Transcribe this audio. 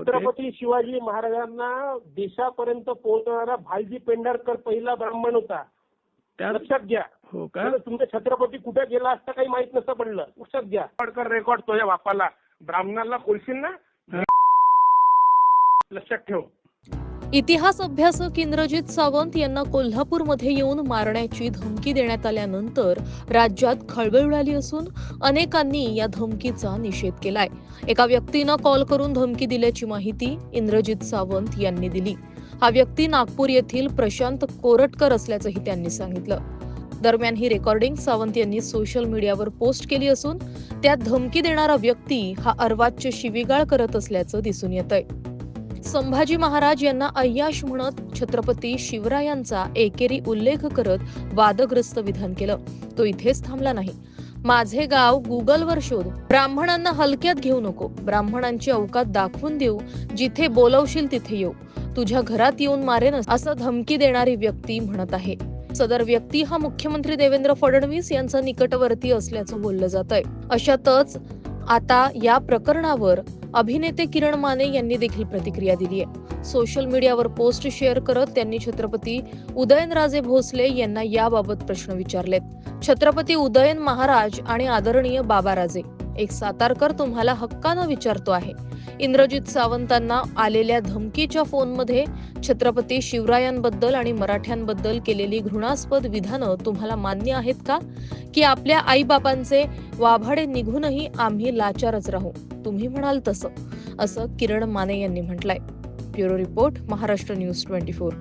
छत्रपती शिवाजी महाराजांना देशापर्यंत पोहोचणारा भालजी पेंढारकर पहिला ब्राह्मण होता. त्या लक्षात घ्या. हो का? तुमचा छत्रपती कुठे गेला असता काही माहीत नसतं पडलं. लक्षात घ्या. रेकॉर्ड कर रेकॉर्ड तुझ्या बापाला. ब्राह्मणाला बोलशील ना? लक्षात ठेव. इतिहास अभ्यासक इंद्रजित सावंत यांना कोल्हापूरमध्ये येऊन मारण्याची धमकी देण्यात आल्यानंतर राज्यात खळबळ उडाली असून अनेकांनी या धमकीचा निषेध केलाय. एका व्यक्तीनं कॉल करून धमकी दिल्याची माहिती इंद्रजित सावंत यांनी दिली. हा व्यक्ती नागपूर येथील प्रशांत कोरटकर असल्याचंही त्यांनी सांगितलं. दरम्यान ही रेकॉर्डिंग सावंत यांनी सोशल मीडियावर पोस्ट केली असून त्यात धमकी देणारा व्यक्ती हा अर्वाच्य शिवीगाळ करत असल्याचं दिसून येत संभाजी महाराज यांना अय्याश म्हणत छत्रपती शिवरायांचा एकेरी उल्लेख करत वादग्रस्त विधान केलं. तो इथेच थांबला नाही. माझे गाव गुगलवर शोध. ब्राह्मणांना हलक्यात घेऊ नको. ब्राह्मणांची अवकात दाखवून देऊ. जिथे बोलवशील तिथे येऊ. तुझ्या घरात येऊन मारेन असं धमकी देणारी व्यक्ती म्हणत आहे. सदर व्यक्ती हा मुख्यमंत्री देवेंद्र फडणवीस यांचा निकटवर्ती असल्याचं बोललं जात आहे अशातच आता या प्रकरणावर अभिनेते किरण माने यांनी देखील प्रतिक्रिया दिली आहे. सोशल मीडियावर पोस्ट शेअर करत त्यांनी छत्रपती उदयनराजे भोसले यांना याबाबत प्रश्न विचारलेत. छत्रपती उदयन महाराज आणि आदरणीय बाबाराजे एक सातारकर तुम्हाला हक्कानं विचारतो आहे. इंद्रजित सावंतांना आलेल्या धमकीच्या फोनमध्ये छत्रपती शिवरायांबद्दल आणि मराठ्यांबद्दल केलेली घृणास्पद विधानं तुम्हाला मान्य आहेत का? की आपल्या आईबापांचे वाभाडे निघूनही आम्ही लाचारच राहू. तुम्ही म्हणाल तसं असं किरण माने यांनी म्हटलंय. Bureau report Maharashtra news twenty four.